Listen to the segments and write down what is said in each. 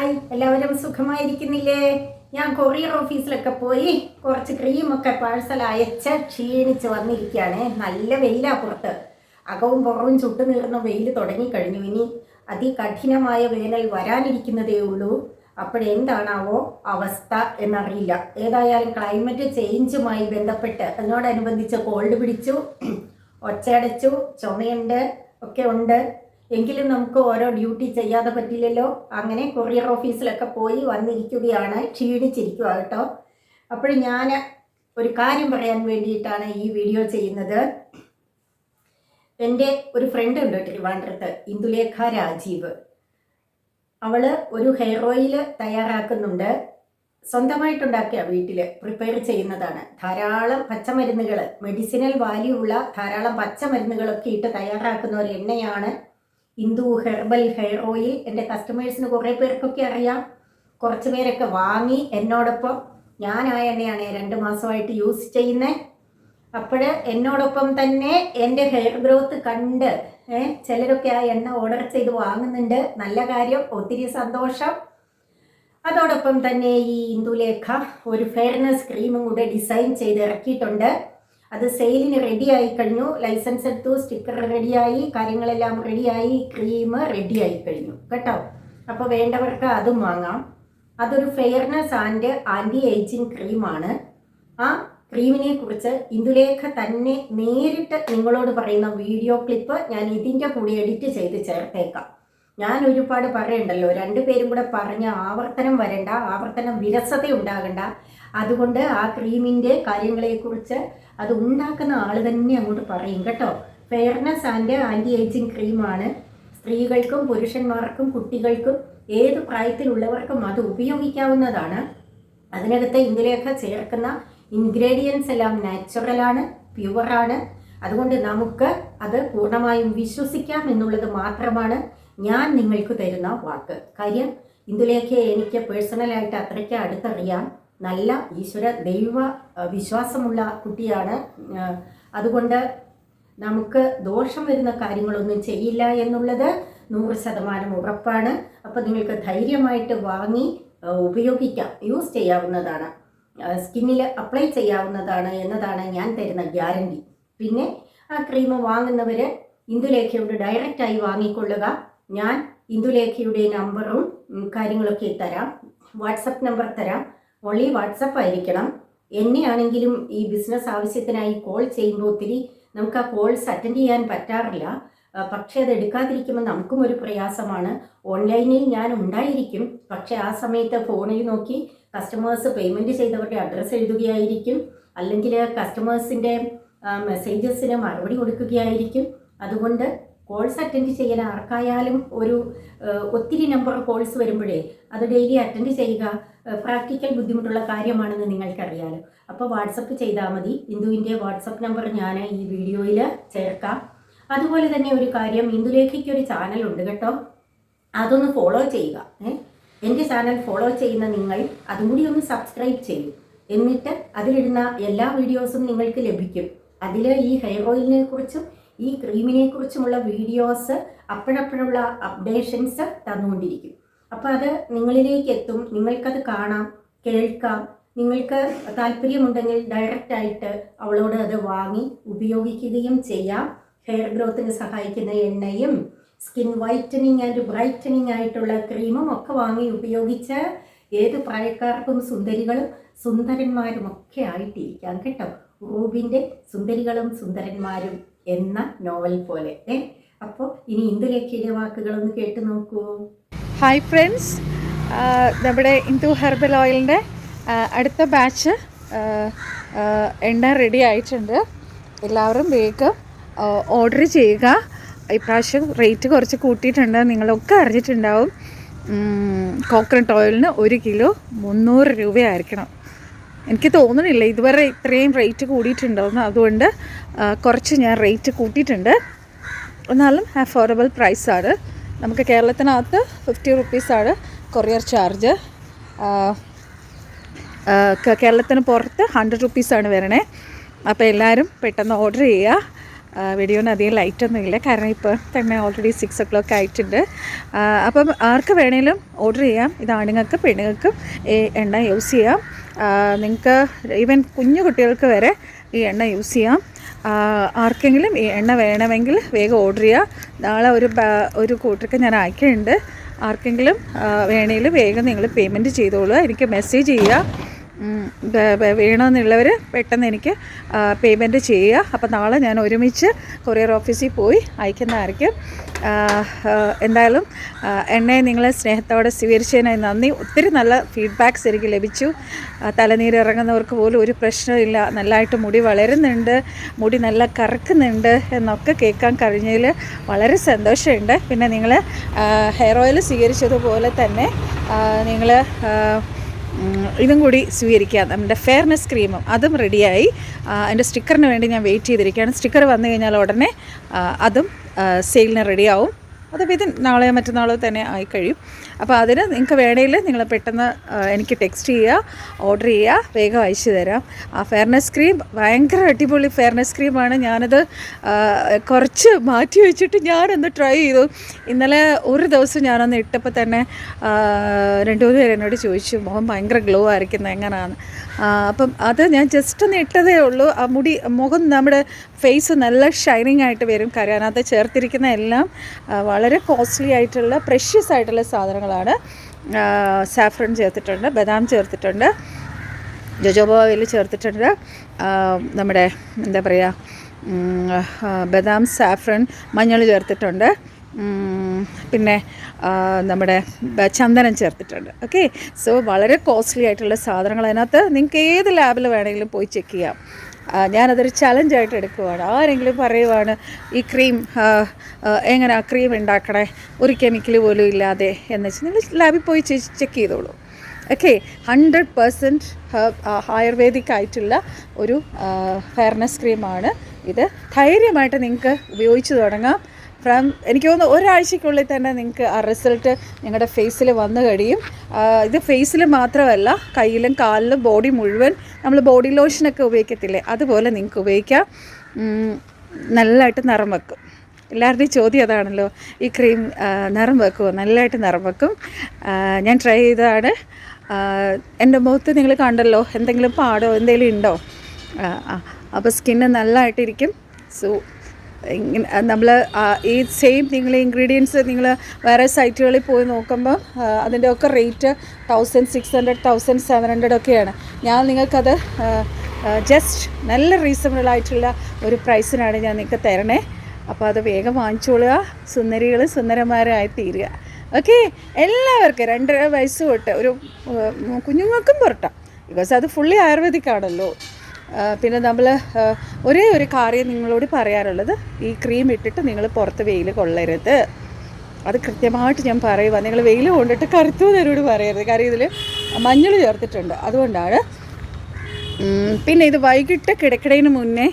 Hi എല്ലാവരും സുഖമായിരിക്കുന്നില്ലേ? ഞാൻ courier ഓഫീസിലൊക്കെ പോയി കുറച്ച് ക്രീമൊക്കെ പാഴ്സൽ അയച്ച് ക്ഷീണിച്ച് വന്നിരിക്കുകയാണ്. നല്ല വെയിലാ പുറത്ത്. അകവും പുറവും ചുട്ടു നീർന്ന വെയിൽ തുടങ്ങിക്കഴിഞ്ഞു ഇനി അതികഠിനമായ വേനൽ വരാനിരിക്കുന്നതേ ഉള്ളൂ. അപ്പോഴെന്താണാവോ അവസ്ഥ എന്നറിയില്ല. ഏതായാലും ക്ലൈമറ്റ് ചേഞ്ചുമായി ബന്ധപ്പെട്ട് അതിനോടനുബന്ധിച്ച് കോൾഡ് പിടിച്ചു ഒച്ചയടച്ചു ചുമയുണ്ട് ഒക്കെ ഉണ്ട്. എങ്കിലും നമുക്ക് ഓരോ ഡ്യൂട്ടി ചെയ്യാതെ പറ്റില്ലല്ലോ. അങ്ങനെ കൊറിയർ ഓഫീസിലൊക്കെ പോയി വന്നിരിക്കുകയാണ് ക്ഷീണിച്ചിരിക്കുക കേട്ടോ. അപ്പോൾ ഞാൻ ഒരു കാര്യം പറയാൻ വേണ്ടിയിട്ടാണ് ഈ വീഡിയോ ചെയ്യുന്നത്. എന്റെ ഒരു ഫ്രണ്ട് ഉണ്ട് ട്രിവാൻഡ്രത്ത് ഇന്ദുലേഖ രാജീവ്. അവൾ ഒരു ഹെയർ ഓയിൽ തയ്യാറാക്കുന്നുണ്ട്. സ്വന്തമായിട്ടുണ്ടാക്കിയ വീട്ടിൽ പ്രിപ്പയർ ചെയ്യുന്നതാണ്. ധാരാളം പച്ചമരുന്നുകൾ മെഡിസിനൽ വാല്യൂ ഉള്ള ധാരാളം പച്ചമരുന്നുകളൊക്കെ ഇട്ട് തയ്യാറാക്കുന്ന ഒരു എണ്ണയാണ് ഇന്ദു ഹെർബൽ ഹെയർ ഓയിൽ എന്റെ കസ്റ്റമേഴ്സിന് കുറേ പേർക്കൊക്കെ അറിയാം. കുറച്ച് പേരൊക്കെ വാങ്ങി എന്നോടൊപ്പം ഞാൻ ആ എണ്ണയാണ് രണ്ട് മാസമായിട്ട് യൂസ് ചെയ്യുന്നത് അപ്പോൾ എന്നോടൊപ്പം തന്നെ എന്റെ ഹെയർ ഗ്രോത്ത് കണ്ട് ചിലരൊക്കെ ആ എണ്ണ ഓർഡർ ചെയ്ത് വാങ്ങുന്നുണ്ട്. നല്ല കാര്യം ഒത്തിരി സന്തോഷം. അതോടൊപ്പം തന്നെ ഈ ഇന്ദുലേഖ ഒരു ഫെയർനെസ് ക്രീമും കൂടെ ഡിസൈൻ ചെയ്ത് ഇറക്കിയിട്ടുണ്ട്. അത് സെയിലിന് റെഡിയായി കഴിഞ്ഞു. ലൈസൻസ് എടുത്തു സ്റ്റിക്കർ റെഡിയായി കാര്യങ്ങളെല്ലാം റെഡിയായി ക്രീം റെഡിയായി കഴിഞ്ഞു. കേട്ടോ? അപ്പോൾ വേണ്ടവർക്ക് അതും വാങ്ങാം. അതൊരു ഫെയർനെസ് ആൻഡ് ആന്റി ഏജിങ് ക്രീമാണ് ആ ക്രീമിനെ കുറിച്ച് ഇന്ദുലേഖ തന്നെ നേരിട്ട് നിങ്ങളോട് പറയുന്ന വീഡിയോ ക്ലിപ്പ് ഞാൻ ഇതിന്റെ കൂടി എഡിറ്റ് ചെയ്ത് ചേർത്തേക്കാം. ഞാൻ ഒരുപാട് പറയണ്ടല്ലോ രണ്ടുപേരും കൂടെ പറഞ്ഞ ആവർത്തനം വരണ്ട ആവർത്തനം വിരസത ഉണ്ടാകണ്ട. അതുകൊണ്ട് ആ ക്രീമിന്റെ കാര്യങ്ങളെക്കുറിച്ച് അത് ഉണ്ടാക്കുന്ന ആൾ തന്നെ അങ്ങോട്ട് പറയും കേട്ടോ. ഫെയർനെസ് ആൻഡ് ആന്റി ഏജിങ് ക്രീമാണ് സ്ത്രീകൾക്കും പുരുഷന്മാർക്കും കുട്ടികൾക്കും ഏത് പ്രായത്തിലുള്ളവർക്കും അത് ഉപയോഗിക്കാവുന്നതാണ്. അതിനകത്ത് ഇന്ദുലേഖ ചേർക്കുന്ന ഇൻഗ്രീഡിയൻസ് എല്ലാം നാച്ചുറലാണ് പ്യുവറാണ് അതുകൊണ്ട് നമുക്ക് അത് പൂർണമായും വിശ്വസിക്കാം എന്നുള്ളത് മാത്രമാണ് ഞാൻ നിങ്ങൾക്ക് തരുന്ന വാക്ക്. കാര്യം ഇന്ദുലേഖയെ എനിക്ക് പേഴ്സണലായിട്ട് അത്രയ്ക്ക് അടുത്തറിയാം. നല്ല ഈശ്വര ദൈവ വിശ്വാസമുള്ള കുട്ടിയാണ്. അതുകൊണ്ട് നമുക്ക് ദോഷം വരുന്ന കാര്യങ്ങളൊന്നും ചെയ്യില്ല എന്നുള്ളത് നൂറ് ശതമാനം ഉറപ്പാണ്. അപ്പോൾ നിങ്ങൾക്ക് ധൈര്യമായിട്ട് വാങ്ങി ഉപയോഗിക്കാം. യൂസ് ചെയ്യാവുന്നതാണ്. സ്കിന്നിൽ അപ്ലൈ ചെയ്യാവുന്നതാണ് എന്നതാണ് ഞാൻ തരുന്ന ഗ്യാരണ്ടി. പിന്നെ ആ ക്രീം വാങ്ങുന്നവർ ഇന്ദുലേഖയോട് ഡയറക്റ്റായി വാങ്ങിക്കൊള്ളുക. ഞാൻ ഇന്ദുലേഖയുടെ നമ്പറും കാര്യങ്ങളൊക്കെ തരാം. വാട്സപ്പ് നമ്പർ തരാം. ഓൺലി വാട്സപ്പ് ആയിരിക്കണം. എന്നെ ആണെങ്കിലും ഈ ബിസിനസ് ആവശ്യത്തിനായി കോൾ ചെയ്യുമ്പോൾ ഒത്തിരി നമുക്ക് ആ കോൾസ് അറ്റൻഡ് ചെയ്യാൻ പറ്റാറില്ല. പക്ഷേ അത് എടുക്കാതിരിക്കുമ്പോൾ നമുക്കും ഒരു പ്രയാസമാണ്. ഓൺലൈനിൽ ഞാൻ ഉണ്ടായിരിക്കും. പക്ഷേ ആ സമയത്ത് ഫോണിൽ നോക്കി കസ്റ്റമേഴ്സ് പേയ്മെന്റ് ചെയ്തവരുടെ അഡ്രസ്സ് എഴുതുകയായിരിക്കും. അല്ലെങ്കിൽ കസ്റ്റമേഴ്സിന്റെ മെസ്സേജസിന് മറുപടി കൊടുക്കുകയായിരിക്കും. അതുകൊണ്ട് കോൾസ് അറ്റൻഡ് ചെയ്യാൻ ആർക്കായാലും ഒരു ഒത്തിരി നമ്പർ കോഴ്സ് വരുമ്പോഴേ അത് ഡെയിലി അറ്റൻഡ് ചെയ്യുക പ്രാക്ടിക്കൽ ബുദ്ധിമുട്ടുള്ള കാര്യമാണെന്ന് നിങ്ങൾക്കറിയാലോ. അപ്പോൾ വാട്സപ്പ് ചെയ്താൽ മതി. ഇന്ദുവിന്റെ വാട്സപ്പ് നമ്പർ ഞാൻ ഈ വീഡിയോയിൽ ചേർക്കാം. അതുപോലെ തന്നെ ഒരു കാര്യം ഇന്ദുലേഖയ്ക്ക് ഒരു ചാനലുണ്ട് കേട്ടോ. അതൊന്ന് ഫോളോ ചെയ്യുക എന്റെ ചാനൽ ഫോളോ ചെയ്യുന്ന നിങ്ങൾ അതും കൂടി ഒന്ന് സബ്സ്ക്രൈബ് ചെയ്യും. എന്നിട്ട് അതിലിടുന്ന എല്ലാ വീഡിയോസും നിങ്ങൾക്ക് ലഭിക്കും. അതിൽ ഈ ഹെയർ ഓയിലിനെ കുറിച്ചും ഈ ക്രീമിനെ കുറിച്ചുമുള്ള വീഡിയോസ് അപ്പോഴപ്പോഴുള്ള അപ്ഡേഷൻസ് തന്നുകൊണ്ടിരിക്കും. അപ്പോൾ അത് നിങ്ങളിലേക്ക് എത്തും. നിങ്ങൾക്കത് കാണാം കേൾക്കാം. നിങ്ങൾക്ക് താല്പര്യമുണ്ടെങ്കിൽ ഡയറക്റ്റ് ആയിട്ട് അവളോട് അത് വാങ്ങി ഉപയോഗിക്കുകയും ചെയ്യാം. ഹെയർ ഗ്രോത്തിന് സഹായിക്കുന്ന എണ്ണയും സ്കിൻ വൈറ്റനിങ് ആൻഡ് ബ്രൈറ്റനിങ് ആയിട്ടുള്ള ക്രീമും ഒക്കെ വാങ്ങി ഉപയോഗിച്ച് ഏത് പ്രായക്കാർക്കും സുന്ദരികളും സുന്ദരന്മാരും ഒക്കെ ആയിട്ടിരിക്കാം കേട്ടോ. റൂബിന്റെ സുന്ദരികളും സുന്ദരന്മാരും. എന്ന നോവൽ പോലെ ഏ? അപ്പോൾ ഇനി ഇന്ദുലേഖയുടെ വാക്കുകളൊന്ന് കേട്ടു നോക്കൂ. ഹായ് ഫ്രണ്ട്സ് നമ്മുടെ ഇന്ദു ഹെർബൽ ഓയിലിന്റെ അടുത്ത ബാച്ച് എണ്ണ റെഡി ആയിട്ടുണ്ട്. എല്ലാവരും വേഗം ഓർഡർ ചെയ്യുക. ഇപ്രാവശ്യം റേറ്റ് കുറച്ച് കൂട്ടിയിട്ടുണ്ട്. നിങ്ങളൊക്കെ അറിഞ്ഞിട്ടുണ്ടാവും. കോക്കനട്ട് ഓയിലിന് ഒരു കിലോ മുന്നൂറ് രൂപയായിരിക്കണം. എനിക്ക് തോന്നണില്ല ഇതുവരെ ഇത്രയും റേറ്റ് കൂടിയിട്ടുണ്ടോയെന്ന് അതുകൊണ്ട് കുറച്ച് ഞാൻ റേറ്റ് കൂട്ടിയിട്ടുണ്ട്. എന്നാലും അഫോർഡബിൾ പ്രൈസാണ് നമുക്ക് കേരളത്തിനകത്ത് ഫിഫ്റ്റി റുപ്പീസാണ് കൊറിയർ ചാർജ് കേരളത്തിന് പുറത്ത് ഹൺഡ്രഡ് റുപ്പീസാണ് വരണേ. അപ്പോൾ എല്ലാവരും പെട്ടെന്ന് ഓർഡർ ചെയ്യുക. വീഡിയോന് അധികം ലൈറ്റൊന്നും ഇല്ല. കാരണം ഇപ്പോൾ തന്നെ ഓൾറെഡി സിക്സ് ഒ ക്ലോക്ക് ആയിട്ടുണ്ട് അപ്പം ആർക്ക് വേണേലും ഓർഡർ ചെയ്യാം. ഇത് ആണുങ്ങൾക്ക് പെണ്ണുങ്ങൾക്കും ഈ എണ്ണ യൂസ് ചെയ്യാം. നിങ്ങൾക്ക് ഈവൻ കുഞ്ഞു കുട്ടികൾക്ക് വരെ ഈ എണ്ണ യൂസ് ചെയ്യാം. ആർക്കെങ്കിലും ഈ എണ്ണ വേണമെങ്കിൽ വേഗം ഓർഡർ ചെയ്യുക നാളെ ഒരു ഒരു കൂട്ടർക്ക് ഞാൻ അയക്കുന്നുണ്ട്. ആർക്കെങ്കിലും വേണമെങ്കിൽ വേഗം നിങ്ങൾ പേയ്മെന്റ് ചെയ്തോളൂ എനിക്ക് മെസ്സേജ് ചെയ്യുക വേണമെന്നുള്ളവർ പെട്ടെന്ന് എനിക്ക് പേയ്മെന്റ് ചെയ്യുക. അപ്പോൾ നാളെ ഞാൻ ഒരുമിച്ച് കൊറിയർ ഓഫീസിൽ പോയി അയക്കുന്നതായിരിക്കും. എന്തായാലും എന്നെ നിങ്ങളെ സ്നേഹത്തോടെ സ്വീകരിച്ചതിനായി നന്ദി. ഒത്തിരി നല്ല ഫീഡ്ബാക്ക്സ് എനിക്ക് ലഭിച്ചു. തലനീരിറങ്ങുന്നവർക്ക് പോലും ഒരു പ്രശ്നമില്ല നല്ലതായിട്ട് മുടി വളരുന്നുണ്ട്. മുടി നല്ല കറക്കുന്നുണ്ട് എന്നൊക്കെ കേൾക്കാൻ കഴിഞ്ഞതിൽ വളരെ സന്തോഷമുണ്ട്. പിന്നെ നിങ്ങൾ ഹെയർ ഓയിൽ സ്വീകരിച്ചതുപോലെ തന്നെ നിങ്ങൾ ഇതും കൂടി സ്വീകരിക്കുക നമ്മുടെ ഫെയർനെസ് ക്രീമും അതും റെഡിയായി അതിന്റെ സ്റ്റിക്കറിന് വേണ്ടി ഞാൻ വെയിറ്റ് ചെയ്തിരിക്കുകയാണ്. സ്റ്റിക്കർ വന്നു കഴിഞ്ഞാൽ ഉടനെ അതും സെയിലിന് റെഡിയാവും അത് വിതിൻ നാളെയോ മറ്റന്നാളോ തന്നെ ആയിക്കഴിയും അപ്പോൾ അതിന് നിങ്ങൾക്ക് വേണമെങ്കിൽ നിങ്ങൾ പെട്ടെന്ന് എനിക്ക് ടെക്സ്റ്റ് ചെയ്യുക ഓർഡർ ചെയ്യുക വേഗം അയച്ചു തരാം. ആ ഫെയർനെസ് ക്രീം ഭയങ്കര അടിപൊളി ഫെയർനെസ് ക്രീമാണ് ഞാനത് കുറച്ച് മാറ്റി വെച്ചിട്ട് ഞാനൊന്ന് ട്രൈ ചെയ്തു. ഇന്നലെ ഒരു ദിവസം ഞാനൊന്ന് ഇട്ടപ്പോൾ തന്നെ രണ്ടു മൂന്ന് പേര് എന്നോട് ചോദിച്ചു മുഖം ഭയങ്കര ഗ്ലോ ആയിരിക്കുന്നത് എങ്ങനെയാണ് അപ്പം അത് ഞാൻ ജസ്റ്റ് ഒന്ന് ഇട്ടതേ ഉള്ളൂ. ആ മുടി മുഖം നമ്മുടെ ഫേസ് നല്ല ഷൈനിങ് ആയിട്ട് വരും. കാര്യം അതിനകത്ത് ചേർത്തിരിക്കുന്ന എല്ലാം വളരെ കോസ്റ്റ്ലി ആയിട്ടുള്ള പ്രഷ്യസ് ആയിട്ടുള്ള സാധനങ്ങളാണ്. സാഫ്രൺ ചേർത്തിട്ടുണ്ട് ബദാം ചേർത്തിട്ടുണ്ട് ജോജോബ ഓയിൽ ചേർത്തിട്ടുണ്ട് നമ്മുടെ എന്താ പറയുക ബദാം സാഫ്രൺ മഞ്ഞൾ ചേർത്തിട്ടുണ്ട്. പിന്നെ നമ്മുടെ ചന്ദനം ചേർത്തിട്ടുണ്ട്. ഓക്കെ? സോ വളരെ കോസ്റ്റ്ലി ആയിട്ടുള്ള സാധനങ്ങൾ അതിനകത്ത് നിങ്ങൾക്ക് ഏത് ലാബിൽ വേണമെങ്കിലും പോയി ചെക്ക് ചെയ്യാം. ഞാനതൊരു ചലഞ്ചായിട്ട് എടുക്കുവാണ്. ആരെങ്കിലും പറയുവാണ് ഈ ക്രീം എങ്ങനെ ആ ക്രീം ഉണ്ടാക്കണേ? ഒരു കെമിക്കൽ പോലും ഇല്ലാതെ. എന്ന് വെച്ചാൽ നിങ്ങൾ ലാബിൽ പോയി ചെക്ക് ചെയ്തോളൂ. ഓക്കെ ഹൺഡ്രഡ് പെർസെന്റ് ആയുർവേദിക് ആയിട്ടുള്ള ഒരു ഫെയർനെസ് ക്രീമാണ് ഇത് ധൈര്യമായിട്ട് നിങ്ങൾക്ക് ഉപയോഗിച്ച് തുടങ്ങാം. ഫ്രം എനിക്ക് തോന്നുന്നു ഒരാഴ്ചയ്ക്കുള്ളിൽ തന്നെ നിങ്ങൾക്ക് ആ റിസൾട്ട് നിങ്ങളുടെ ഫേസിൽ വന്നു കഴിയും. ഇത് ഫേസിൽ മാത്രമല്ല കയ്യിലും കാലിലും ബോഡി മുഴുവൻ നമ്മൾ ബോഡി ലോഷനൊക്കെ ഉപയോഗിക്കത്തില്ലേ? അതുപോലെ നിങ്ങൾക്ക് ഉപയോഗിക്കാം. നല്ലതായിട്ട് നിറം വെക്കും. എല്ലാവരുടെയും ചോദ്യം അതാണല്ലോ. ഈ ക്രീം നിറം വെക്കുമോ നല്ലതായിട്ട് നിറം വെക്കും. ഞാൻ ട്രൈ ചെയ്തതാണ്. എന്റെ മുഖത്ത് നിങ്ങൾ കണ്ടല്ലോ എന്തെങ്കിലും പാടോ എന്തെങ്കിലും ഉണ്ടോ? അപ്പോൾ സ്കിന്ന് നല്ലതായിട്ടിരിക്കും സോ നമ്മൾ ഈ സെയിം നിങ്ങൾ ഇൻഗ്രീഡിയൻസ് നിങ്ങൾ വേറെ സൈറ്റുകളിൽ പോയി നോക്കുമ്പോൾ അതിന്റെ ഒക്കെ rate thousand six hundred thousand seven hundred ഒക്കെയാണ്. ഞാൻ നിങ്ങൾക്കത് ജസ്റ്റ് നല്ല റീസണബിൾ ആയിട്ടുള്ള ഒരു പ്രൈസിനാണ് ഞാൻ നിങ്ങൾക്ക് തരണേ. അപ്പോൾ അത് വേഗം വാങ്ങിച്ചോളുക. സുന്ദരികൾ സുന്ദരന്മാരായി തീരുക. ഓക്കെ എല്ലാവർക്കും രണ്ടര വയസ്സ് തൊട്ട് ഒരു കുഞ്ഞുങ്ങൾക്കും പുറട്ടാം. ബിക്കോസ് അത് ഫുള്ളി ആയുർവേദിക് ആണല്ലോ ആ, പിന്നെ നമ്മൾ ഒരേ ഒരു കാര്യം നിങ്ങളോട് പറയാനുള്ളത്. ഈ ക്രീം ഇട്ടിട്ട് നിങ്ങൾ പുറത്ത് വെയിൽ കൊള്ളരുത്. അത് കൃത്യമായിട്ട് ഞാൻ പറയുക നിങ്ങൾ വെയിൽ കൊണ്ടിട്ട് കറുത്തു തരോട് പറയരുത്. കാര്യം ഇതിൽ മഞ്ഞൾ ചേർത്തിട്ടുണ്ട്. അതുകൊണ്ടാണ് പിന്നെ ഇത് വൈകിട്ട് കിടക്കിടയിന് മുന്നേ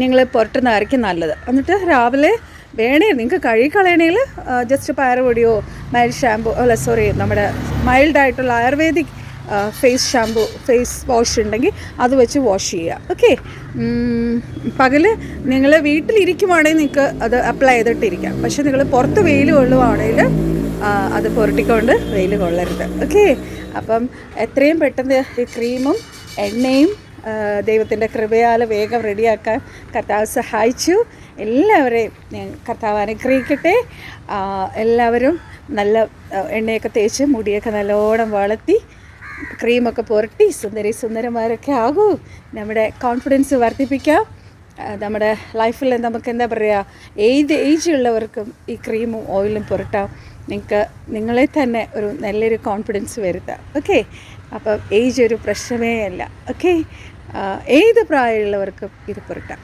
നിങ്ങൾ പുരട്ടുന്നതായിരിക്കും നല്ലത്. എന്നിട്ട് രാവിലെ വേണേ നിങ്ങൾക്ക് കഴുകിക്കളയണേൽ ജസ്റ്റ് പയറുപൊടിയോ മൈൽഡ് ഷാമ്പു അല്ല സോറി നമ്മുടെ മൈൽഡായിട്ടുള്ള ayurvedic face shampoo face wash ഉണ്ടെങ്കിൽ അത് വെച്ച് വാഷ് ചെയ്യുക. ഓക്കെ പകൽ നിങ്ങൾ വീട്ടിലിരിക്കുവാണെങ്കിൽ നിങ്ങൾക്ക് അത് അപ്ലൈ ചെയ്തിട്ടിരിക്കാം. പക്ഷേ നിങ്ങൾ പുറത്ത് വെയിൽ കൊള്ളുവാണെങ്കിൽ അത് പുരട്ടിക്കൊണ്ട് വെയിൽ കൊള്ളരുത്. ഓക്കെ അപ്പം എത്രയും പെട്ടെന്ന് ഈ ക്രീമും എണ്ണയും ദൈവത്തിന്റെ കൃപയാൽ വേഗം റെഡിയാക്കാൻ കർത്താവ് സഹായിച്ചു. എല്ലാവരെയും ഞാൻ കർത്താവ് അനുഗ്രഹിക്കട്ടെ. എല്ലാവരും നല്ല എണ്ണയൊക്കെ തേച്ച് മുടിയൊക്കെ നല്ലോണം വളർത്തി ക്രീമൊക്കെ പുരട്ടി സുന്ദരി സുന്ദരന്മാരൊക്കെ ആകൂ. നമ്മുടെ കോൺഫിഡൻസ് വർദ്ധിപ്പിക്കാം. നമ്മുടെ ലൈഫിൽ നമുക്ക് എന്താ പറയുക ഏത് ഏജ് ഉള്ളവർക്കും ഈ ക്രീമും ഓയിലും പുരട്ടാം. നിങ്ങൾക്ക് നിങ്ങളെ തന്നെ ഒരു നല്ലൊരു കോൺഫിഡൻസ് വരുത്താം. ഓക്കെ അപ്പം ഏജ് ഒരു പ്രശ്നമേ അല്ല. ഓക്കെ ഏത് പ്രായമുള്ളവർക്കും ഇത് പുരട്ടാം.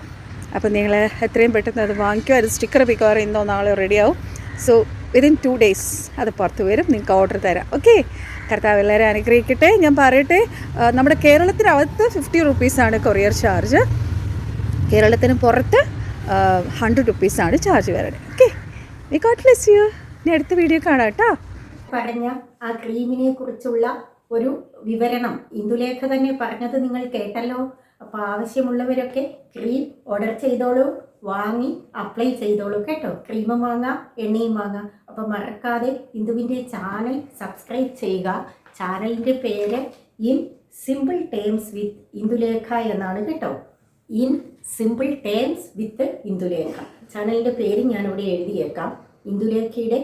അപ്പം നിങ്ങൾ എത്രയും പെട്ടെന്ന് അത് വാങ്ങിക്കുക അത് സ്റ്റിക്കർ മിക്കവാറും ഇന്നോ നാളെയോ റെഡിയാവും സോ വിതിൻ ടു ഡേയ്സ് അത് പുറത്ത് വരും. നിങ്ങൾക്ക് ഓർഡർ തരാം. ഓക്കെ കർത്താവ് എല്ലാവരും അനുഗ്രഹിക്കട്ടെ ഞാൻ പറയട്ടെ നമ്മുടെ കേരളത്തിനകത്ത് ഫിഫ്റ്റി റുപ്പീസാണ് കൊറിയർ ചാർജ് കേരളത്തിന് പുറത്ത് ഹൺഡ്രഡ് റുപ്പീസാണ് ചാർജ് വരുന്നത്. ഓക്കെ വി കാട്ടിൽ ബ്ലെസ് യു ഇനി അടുത്ത വീഡിയോ കാണാം കേട്ടോ. പറഞ്ഞ ആ ക്രീമിനെ കുറിച്ചുള്ള ഒരു വിവരണം ഇന്ദുലേഖ തന്നെ പറഞ്ഞത് നിങ്ങൾ കേട്ടല്ലോ. അപ്പോൾ ആവശ്യമുള്ളവരൊക്കെ ക്രീം ഓർഡർ ചെയ്തോളൂ. വാങ്ങി അപ്ലൈ ചെയ്തോളൂ കേട്ടോ. ക്രീമും വാങ്ങാം എണ്ണയും വാങ്ങാം. അപ്പോൾ മറക്കാതെ ഇന്ദുവിന്റെ ചാനൽ സബ്സ്ക്രൈബ് ചെയ്യുക. ചാനലിന്റെ പേര് in simple terms with Indulekha എന്നാണ് കേട്ടോ. In simple terms with Indulekha. ചാനലിന്റെ പേര് ഞാനിവിടെ എഴുതിയേക്കാം. ഇന്ദുലേഖയുടെ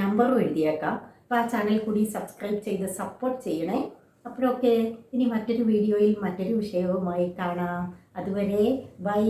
നമ്പറും എഴുതിയേക്കാം. അപ്പോൾ ആ ചാനൽ കൂടി സബ്സ്ക്രൈബ് ചെയ്ത് സപ്പോർട്ട് ചെയ്യണേ. അപ്പോഴൊക്കെ ഇനി മറ്റൊരു വീഡിയോയിൽ മറ്റൊരു വിഷയവുമായി കാണാം. അതുവരെ ബൈ